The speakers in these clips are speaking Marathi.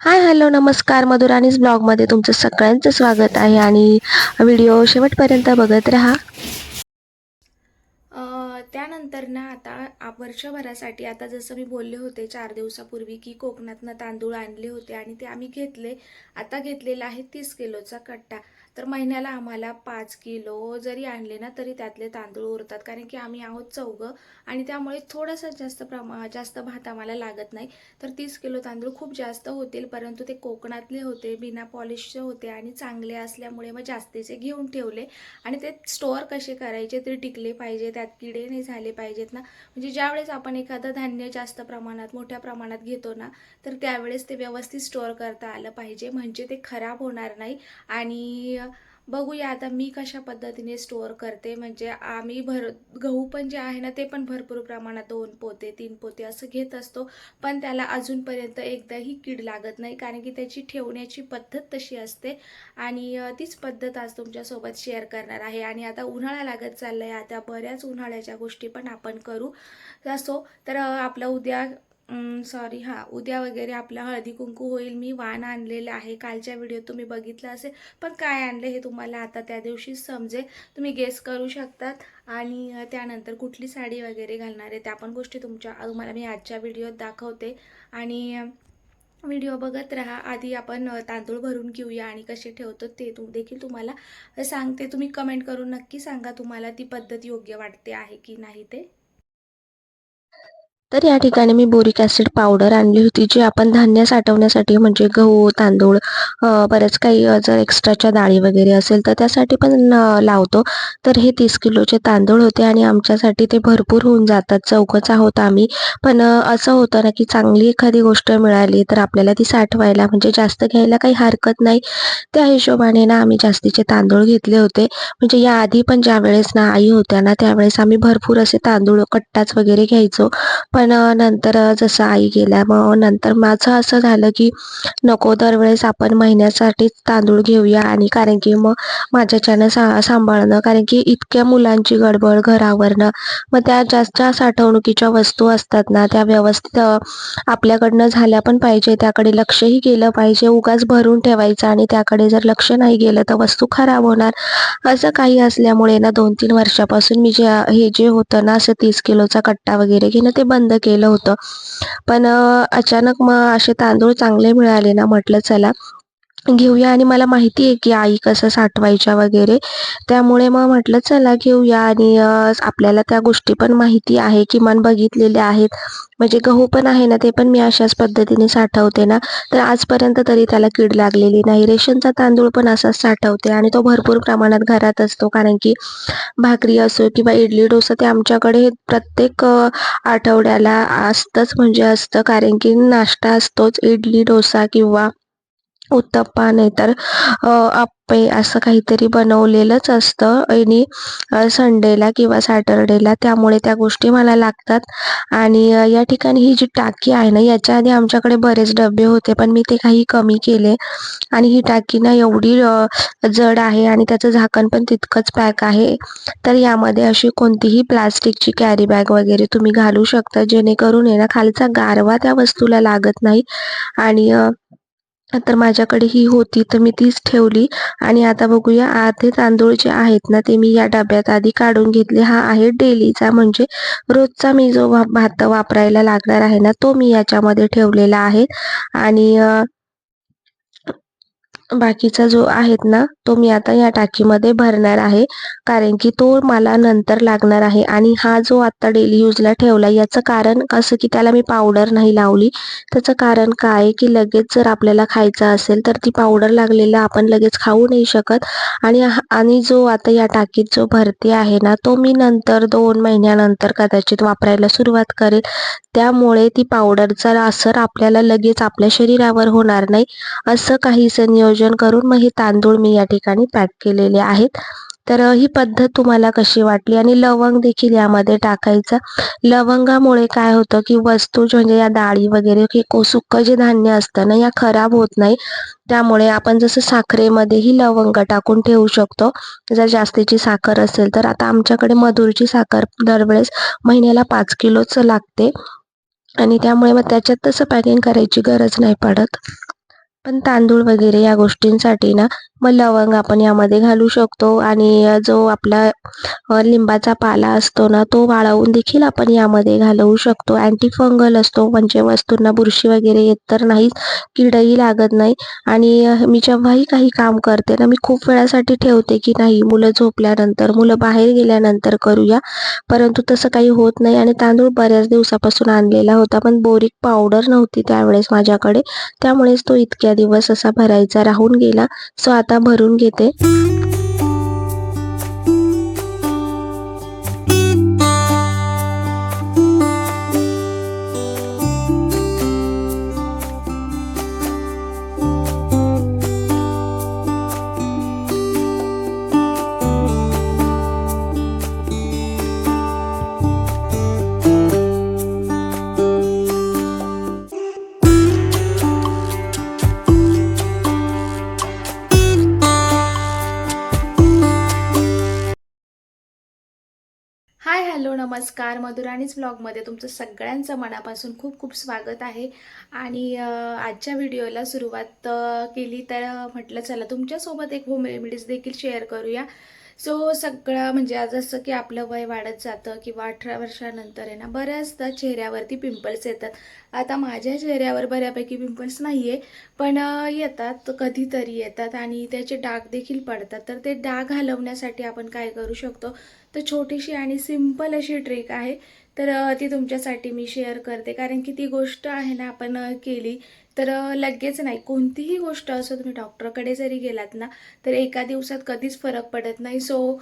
हाय हॅलो नमस्कार. मधुराणीज ब्लॉगमध्ये तुमचं सगळ्यांचं स्वागत आहे आणि व्हिडिओ शेवटपर्यंत बघत राहा. त्यानंतर ना आता वर्षभरासाठी आता जसं मी बोलले होते चार दिवसापूर्वी की कोकणातनं तांदूळ आणले होते आणि ते आम्ही घेतले. आता घेतलेला आहे तीस किलोचा कट्टा. तर महिन्याला आम्हाला पाच किलो जरी आणले ना तरी त्यातले तांदूळ उरतात. कारण की आम्ही आहोत चौघं आणि त्यामुळे थोडासा जास्त प्रमा जास्त भात आम्हाला लागत नाही. तर तीस किलो तांदूळ खूप जास्त होतील परंतु ते कोकणातले होते बिना पॉलिशचे होते आणि चांगले असल्यामुळे मग जास्तीचे घेऊन ठेवले. आणि ते स्टोअर कसे करायचे ते टिकले पाहिजे त्यात किडे नाही झाले पाहिजेत ना. म्हणजे ज्यावेळेस आपण एखादं धान्य जास्त प्रमाणात मोठ्या प्रमाणात घेतो ना तर त्यावेळेस ते व्यवस्थित स्टोअर करता आलं पाहिजे. म्हणजे ते खराब होणार नाही. आणि बघूया आता मी कशा पद्धतीने स्टोअर करते. म्हणजे आम्ही भर गहू पण जे आहे ना ते पण भरपूर प्रमाणात दोन पोते तीन पोते असं घेत असतो. पण त्याला अजूनपर्यंत एकदाही कीड लागत नाही. कारण की त्याची ठेवण्याची पद्धत तशी असते. आणि तीच पद्धत आज तुमच्यासोबत शेअर करणार आहे. आणि आता उन्हाळा लागत चालला आहे आता बऱ्याच उन्हाळ्याच्या गोष्टी पण आपण करू. असो तर आपलं उद्या सॉरी हां उद्या वगैरे आपला हळदी कुंकू होईल. मी वाण आणलेलं आहे. कालच्या व्हिडिओ तुम्ही बघितलं असेल. पण काय आणलं हे तुम्हाला आता त्या दिवशी समजेल. तुम्ही गेस करू शकतात. आणि त्यानंतर कुठली साडी वगैरे घालणार आहे त्या पण गोष्टी तुमच्या तुम्हाला मी आजच्या व्हिडिओत दाखवते. आणि व्हिडिओ बघत राहा. आधी आपण तांदूळ भरून घेऊया आणि कसे ठेवतो ते तू देखील तुम्हाला सांगते. तुम्ही कमेंट करून नक्की सांगा तुम्हाला ती पद्धत योग्य वाटते आहे की नाही ते. तर या ठिकाणी मी बोरिक ॲसिड पावडर आणली होती जी आपण धान्य साठवण्यासाठी म्हणजे गहू तांदूळ बरंच काही जर एक्स्ट्राच्या डाळी वगैरे असेल तर त्यासाठी पण लावतो. तर हे तीस किलोचे तांदूळ होते आणि आमच्यासाठी ते भरपूर होऊन जातात. चौकच आहोत आम्ही. पण असं होतं ना की चांगली एखादी गोष्ट मिळाली तर आपल्याला ती साठवायला म्हणजे जास्त घ्यायला काही हरकत नाही. त्या हिशोबाने ना आम्ही जास्तीचे तांदूळ घेतले होते. म्हणजे याआधी पण ज्यावेळेस ना आई होत्या ना त्यावेळेस आम्ही भरपूर असे तांदूळ कट्टाच वगैरे घ्यायचो. पण नंतर जसं आई गेल्या मग नंतर माझं असं झालं की नको दरवेळेस आपण महिन्यासाठीच तांदूळ घेऊया आणि कारण की मग माझ्याच्यानं सा सांभाळणं कारण की इतक्या मुलांची गडबड घरावरनं मग त्या जास्त ज्या साठवणुकीच्या वस्तू असतात ना त्या व्यवस्थित आपल्याकडनं झाल्या पण पाहिजे त्याकडे लक्षही केलं पाहिजे उगाच भरून ठेवायचं आणि त्याकडे जर लक्ष नाही गेलं तर वस्तू खराब होणार. असं काही असल्यामुळे ना दोन तीन वर्षापासून मी जे हे जे होतं ना असं तीस किलोचा कट्टा वगैरे घेणं ते बंद केलं होतं. पण अचानक मग असे तांदूळ चांगले मिळाले ना म्हटलं चला. घेऊया. आणि मला माहिती आहे की आई कसं साठवायच्या वगैरे. त्यामुळे मग म्हटलं चला घेऊया. आणि आपल्याला त्या गोष्टी पण माहिती आहे किमान बघितलेल्या आहेत. म्हणजे गहू पण आहे ना ते पण मी अशाच पद्धतीने साठवते ना. तर आजपर्यंत तरी त्याला कीड लागलेली नाही. रेशनचा तांदूळ पण असाच साठवते आणि तो भरपूर प्रमाणात घरात असतो. कारण की भाकरी असो किंवा इडली डोसा ते आमच्याकडे प्रत्येक आठवड्याला असतंच म्हणजे असतं. कारण की नाश्ता असतोच. इडली डोसा किंवा उत्तप्पा नाहीतर तर आप्पे असं काहीतरी बनवलेलंच असतं. आणि संडेला किंवा सॅटरडेला त्यामुळे त्या गोष्टी मला लागतात. आणि या ठिकाणी ही जी टाकी आहे ना याच्या आधी आमच्याकडे बरेच डबे होते पण मी ते काही कमी केले. आणि ही टाकी ना एवढी जड आहे आणि त्याचं झाकण पण तितकंच पॅक आहे. तर यामध्ये अशी कोणतीही प्लास्टिकची कॅरी बॅग वगैरे तुम्ही घालू शकता जेणेकरून आहे ना खालचा गारवा त्या वस्तूला लागत नाही. आणि तर माझ्याकडे ही होती तर मी तीच ठेवली. आणि आता बघूया अर्धे तांदूळ जे आहेत ना ते मी या डब्यात आधी काढून घेतले. हा आहे डेलीचा म्हणजे रोजचा मी जो भात वापरायला लागणार आहे ना तो मी याच्यामध्ये ठेवलेला आहे. आणि बाकीचा जो आहेत ना तो मी आता या टाकीमध्ये भरणार आहे. कारण की तो मला नंतर लागणार आहे. आणि हा जो आता डेली यूजला ठेवला याचं कारण असं की त्याला मी पावडर नाही लावली. त्याचं कारण काय आहे की लगेच जर आपल्याला खायचं असेल तर ती पावडर लागलेला आपण लगेच खाऊ नाही शकत. आणि हा आणि जो आता या टाकीत जो भरते आहे ना तो मी नंतर दोन महिन्यानंतर कदाचित वापरायला सुरुवात करेल. त्यामुळे ती पावडरचा असर आपल्याला लगेच आपल्या शरीरावर होणार नाही. असं काहीसं नियोजन करून मग हे तांदूळ मी या ठिकाणी पॅक केलेले आहेत. तर ही पद्धत तुम्हाला कशी वाटली? आणि लवंग देखील यामध्ये टाकायचं. लवंगामुळे काय होतं की वस्तू म्हणजे या डाळी वगैरे की को जे धान्य असतं ना या खराब होत नाही. त्यामुळे आपण जसं साखरेमध्येही लवंग टाकून ठेवू शकतो. जर जास्तीची साखर असेल तर आता आमच्याकडे मधुरची साखर दरवेळेस महिन्याला पाच किलोच लागते. आणि त्यामुळे मग त्याच्यात तसं पॅकिंग करायची गरज नाही पडत. पण तांदूळ वगैरे या गोष्टींसाठी ना मग लवंग आपण यामध्ये घालू शकतो आणि जो आपला लिंबाचा पाला असतो ना तो वाळवून देखील आपण यामध्ये घालवू शकतो. अँटी फंगल असतो म्हणजे वस्तूंना बुरशी वगैरे येत तर नाहीच किडही लागत नाही. आणि मी जेव्हाही काही काम करते ना मी खूप वेळासाठी ठेवते की नाही मुलं झोपल्यानंतर मुलं बाहेर गेल्यानंतर करूया. परंतु तसं काही होत नाही आणि तांदूळ बऱ्याच दिवसापासून आणलेला होता पण बोरिक पावडर नव्हती त्यावेळेस माझ्याकडे. त्यामुळेच तो इतक्या दिवस असा भरायचा राहून गेला. सो आता आता भरून घेते. हॅलो नमस्कार. मधुराणीच ब्लॉगमध्ये तुमचं सगळ्यांचं मनापासून खूप खूप स्वागत आहे. आणि आजच्या व्हिडिओला सुरुवात केली तर म्हटलं चला तुमच्यासोबत एक होम रेमेडीज देखील शेअर करूया. सो सगळं म्हणजे जसं की आपलं वय वाढत जातं किंवा अठरा वर्षानंतर आहे ना बऱ्याचदा चेहऱ्यावरती पिंपल्स येतात. आता माझ्या चेहऱ्यावर बऱ्यापैकी पिंपल्स नाही आहे पण येतात कधीतरी येतात आणि त्याचे डाग देखील पडतात. तर ते डाग घालवण्यासाठी आपण काय करू शकतो? तर छोटीशी आणि सिंपल अशी ट्रिक आहे. तर ती तुमच्यासाठी मी शेअर करते. कारण की ती गोष्ट आहे ना आपण केली तर लगेच नाही. कोणतीही गोष्ट असो तुम्ही डॉक्टरकडे जरी गेलात ना तर एका दिवसात कधीच फरक पडत नाही. सो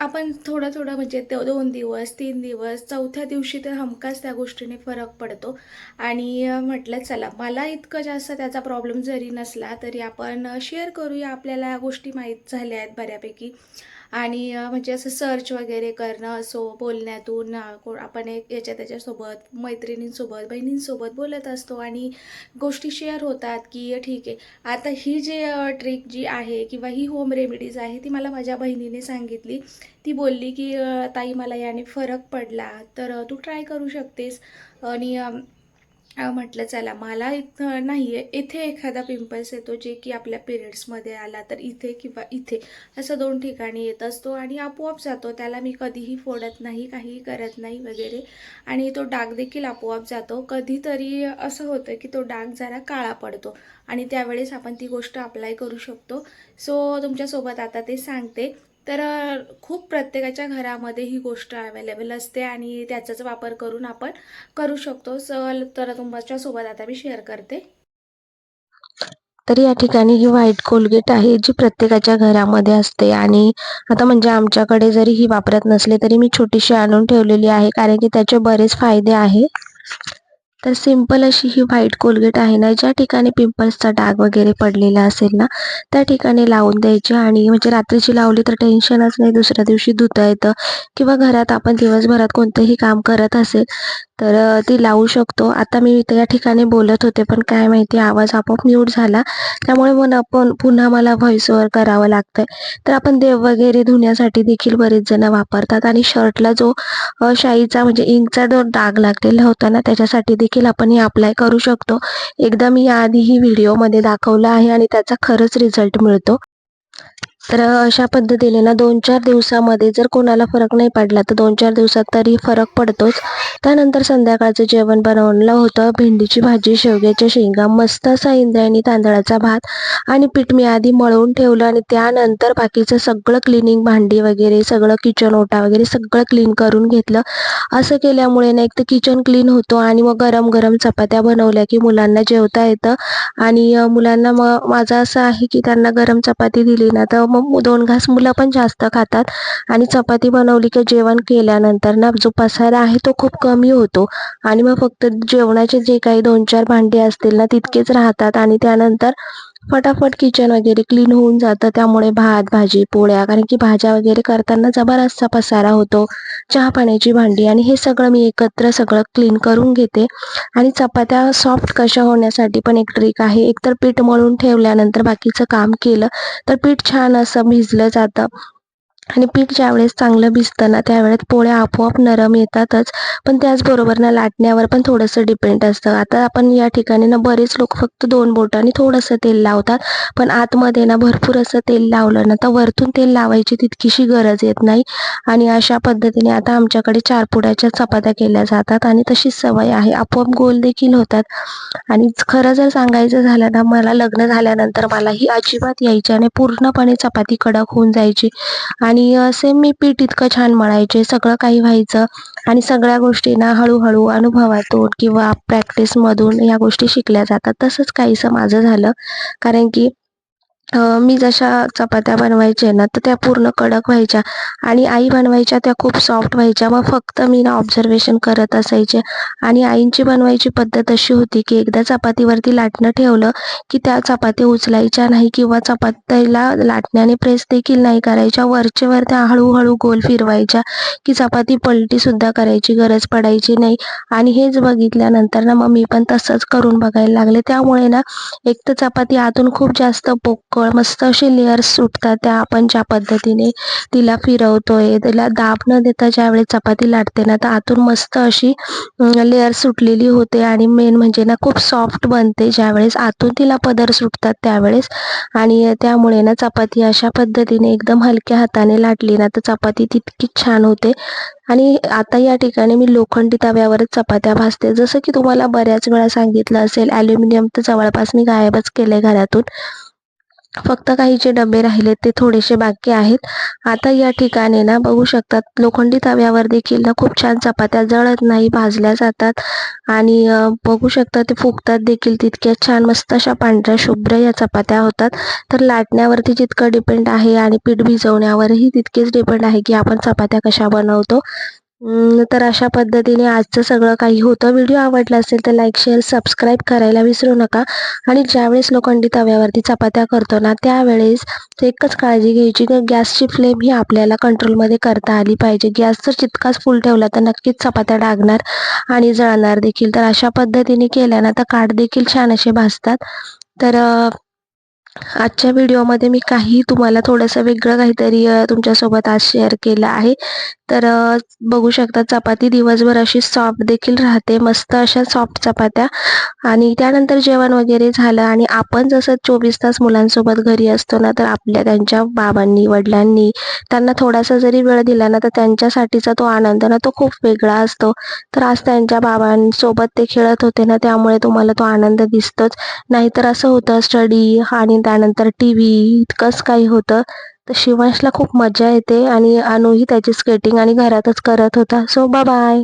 आपण थोडं थोडं म्हणजे दोन दिवस तीन दिवस चौथ्या दिवशी तर हमखास त्या गोष्टीने फरक पडतो. आणि म्हटलं चला मला इतकं जास्त त्याचा प्रॉब्लेम जरी नसला तरी आपण शेअर करूया. आपल्याला या गोष्टी माहीत झाल्या आहेत बऱ्यापैकी. आणि म्हणजे असं सर्च वगैरे करणं असो बोलण्यातून आपण एक याच्या त्याच्यासोबत मैत्रिणींसोबत बहिणींसोबत बोलत असतो आणि गोष्टी शेअर होतात की ठीक आहे. आता ही जी ट्रिक जी आहे किंवा ही होम रेमेडीज आहे ती मला माझ्या बहिणीने सांगितली. ती बोलली की ताई मला याने फरक पडला तर तू ट्राय करू शकतेस. आणि म्हटलं चला मला इथं नाही आहे इथे एखादा पिंपल्स येतो जे की आपल्या पिरियड्समध्ये आला तर इथे किंवा इथे असं दोन ठिकाणी येत असतो आणि आपोआप जातो. त्याला मी कधीही फोडत नाही काहीही करत नाही वगैरे. आणि तो डाग देखील आपोआप जातो. कधीतरी असं होतं की तो डाग जरा काळा पडतो आणि त्यावेळेस आपण ती गोष्ट अप्लाय करू शकतो. सो तुमच्यासोबत आता ते सांगते. तर खूप प्रत्येकाच्या घरामध्ये ही गोष्ट अवेलेबल असते आणि त्याचाच वापर करून आपण करू शकतो. स तर तुमच्यासोबत आता मी शेअर करते. तर या ठिकाणी ही व्हाईट कोलगेट आहे जी प्रत्येकाच्या घरामध्ये असते आणि आता म्हणजे आमच्याकडे जरी ही वापरत नसले तरी मी छोटीशी आणून ठेवलेली आहे कारण की त्याचे बरेच फायदे आहे. तर सिंपल अशी ही व्हाईट कोलगेट आहे ना ज्या ठिकाणी पिंपल्सचा डाग वगैरे पडलेला असेल ना त्या ठिकाणी लावून द्यायची आणि म्हणजे रात्रीची लावली तर टेन्शनच नाही दुसऱ्या दिवशी धुता येतं किंवा घरात आपण दिवसभरात कोणतंही काम करत असेल तर ती लावू शकतो. आता मी इथे या ठिकाणी बोलत होते पण काय माहिती आवाज आपोआप म्यूट झाला. त्यामुळे मग आपण पुन्हा मला व्हॉइस ओव्हर करावं लागतंय. तर आपण देव वगैरे धुण्यासाठी देखील बरेच जण वापरतात आणि शर्टला जो शाईचा म्हणजे इंकचा जो डाग लागलेला होता ना त्याच्यासाठी देखील देखील आपण हे अप्लाय करू शकतो. एकदा मी याआधीही व्हिडिओमध्ये दाखवला आहे आणि त्याचा खरंच रिझल्ट मिळतो. तर अशा पद्धतीने ना दोन चार दिवसामध्ये जर कोणाला फरक नाही पडला तर दोन चार दिवसात तरी फरक पडतोच. त्यानंतर संध्याकाळचं जेवण बनवलं होतं. भेंडीची भाजी शेवग्याच्या शेंगा मस्त असा इंद्रायणी तांदळाचा भात आणि पीठ मी आधी मळवून ठेवलं आणि त्यानंतर बाकीचं सगळं क्लिनिंग भांडी वगैरे सगळं किचन ओटा वगैरे सगळं क्लीन करून घेतलं. असं केल्यामुळे ना एक तर किचन क्लीन होतो आणि मग गरम गरम चपात्या बनवल्या की मुलांना जेवता येतं. आणि मुलांना मग माझं असं आहे की त्यांना गरम चपाती दिली ना तर मग हो, दोन घास मुलं पण जास्त खातात. आणि चपाती बनवली की जेवण केल्यानंतर ना जो पसारा आहे तो खूप कमी होतो. आणि मग फक्त जेवणाचे जे काही दोन चार भांडी असतील ना तितकेच राहतात. आणि त्यानंतर फटाफट किचन वगैरे क्लीन होऊन जातं. त्यामुळे भात भाजी पोळ्या कारण की भाज्या वगैरे करताना जबरदस्त पसारा होतो. चहा पाण्याची भांडी आणि हे सगळं मी एकत्र सगळं क्लीन करून घेते. आणि चपात्या सॉफ्ट कशा होण्यासाठी पण एक ट्रिक आहे. एकतर पीठ मळून ठेवल्यानंतर बाकीचं काम केलं तर पीठ छान असं भिजलं जातं. आणि पीठ ज्यावेळेस चांगलं भिजतं ना त्यावेळेस पोळ्या आपोआप नरम येतातच. पण त्याचबरोबर ना लाटण्यावर पण थोडंसं डिपेंड असतं. आता आपण या ठिकाणी ना बरेच लोक फक्त दोन बोटांनी थोडंसं तेल लावतात. पण आतमध्ये ना भरपूर असं तेल लावलं ना तर वरतून तेल लावायची तितकीशी गरज येत नाही. आणि अशा पद्धतीने आता आमच्याकडे चार पुड्याच्या चपात्या केल्या जातात आणि तशीच सवय आहे. आपोआप गोल देखील होतात. आणि खरं जर सांगायचं झालं ना मला लग्न झाल्यानंतर मला ही अजिबात यायची आणि पूर्णपणे चपाती कडक होऊन जायची. आणि आणि सेम मी पीठ इतकं छान मळायचे सगळं काही व्हायचं आणि सगळ्या गोष्टींना हळूहळू अनुभवातून किंवा प्रॅक्टिसमधून ह्या गोष्टी शिकल्या जातात. तसंच काहीसं माझं झालं. कारण की मी जशा चपात्या बनवायच्या ना तर त्या पूर्ण कडक व्हायच्या आणि आई बनवायच्या त्या खूप सॉफ्ट व्हायच्या. मग फक्त मी ना ऑब्झर्वेशन करत असायचे आणि आईंची बनवायची पद्धत अशी होती की एकदा चपातीवरती लाटणं ठेवलं की त्या चपात्या उचलायच्या नाही किंवा चपातीला लाटण्याने प्रेस देखील नाही करायच्या. वरचेवर त्या हळूहळू गोल फिरवायच्या की चपाती पलटी सुद्धा करायची गरज पडायची नाही. आणि हेच बघितल्यानंतर ना मग मी पण तसंच करून बघायला लागले. त्यामुळे ना एक तर चपाती आतून खूप जास्त पोकळ मस्त असे लेअर्स सुटतात त्या आपण ज्या पद्धतीने तिला फिरवतोय तिला दाब न देता ज्यावेळेस चपाती लाटते ना तर आतून मस्त अशी लेअर सुटलेली होते आणि मेन म्हणजे ना खूप सॉफ्ट बनते ज्यावेळेस आतून तिला पदर सुटतात त्यावेळेस. आणि त्यामुळे ना चपाती अशा पद्धतीने एकदम हलक्या हाताने लाटली ना तर चपाती तितकीच छान होते. आणि आता या ठिकाणी मी लोखंडी तव्यावरच चपात्या भाजते. जसं की तुम्हाला बऱ्याच वेळा सांगितलं असेल ॲल्युमिनियम तर जवळपास मी गायबच केले घरातून. फक्त काही जे डबे राहिले ते थोडेसे बाकी आहेत. आता या ठिकाणी ना बघू शकतात लोखंडी तव्यावर देखील ना खूप छान चपात्या जळत नाही भाजल्या जातात. आणि बघू शकता ते फुगतात देखील तितक्या छान मस्त अशा पांढऱ्या शुभ्र या चपात्या होतात. तर लाटण्यावरती जितकं डिपेंड आहे आणि पीठ भिजवण्यावरही तितकेच डिपेंड आहे की आपण चपात्या कशा बनवतो. तर अशा पद्धतीने आजचं सगळं काही होतं. व्हिडिओ आवडला असेल तर लाईक शेअर सबस्क्राईब करायला विसरू नका. आणि ज्यावेळेस लोखंडी तव्यावरती चपात्या करतो ना त्यावेळेस एकच काळजी घ्यायची की गॅसची फ्लेम ही आपल्याला कंट्रोलमध्ये करता आली पाहिजे. गॅस जर जितकाच फुल ठेवला तर नक्कीच चपात्या डागणार आणि जळणार देखील. तर अशा पद्धतीने केल्या ना तर काठ देखील छान असे भासतात तर आजच्या व्हिडिओमध्ये मी काही तुम्हाला थोडंसं वेगळं काहीतरी तुमच्यासोबत आज शेअर केलं आहे. तर बघू शकता चपाती दिवसभर अशी सॉफ्ट देखील राहते मस्त अशा सॉफ्ट चपात्या. आणि त्यानंतर जेवण वगैरे झालं आणि आपण जसं चोवीस तास मुलांसोबत घरी असतो ना तर आपल्या त्यांच्या बाबांनी वडिलांनी त्यांना थोडासा जरी वेळ दिला ना तर त्यांच्यासाठीचा तो आनंद ना तो खूप वेगळा असतो. तर आज त्यांच्या बाबांसोबत ते खेळत होते ना त्यामुळे तुम्हाला तो आनंद दिसतोच. नाहीतर असं होतं स्टडी आणि त्यानंतर टी व्ही इतकंच काही होतं. तर शिवांशला खूप मजा येते आणि अनुही त्याची स्केटिंग आणि घरातच करत होता. So bye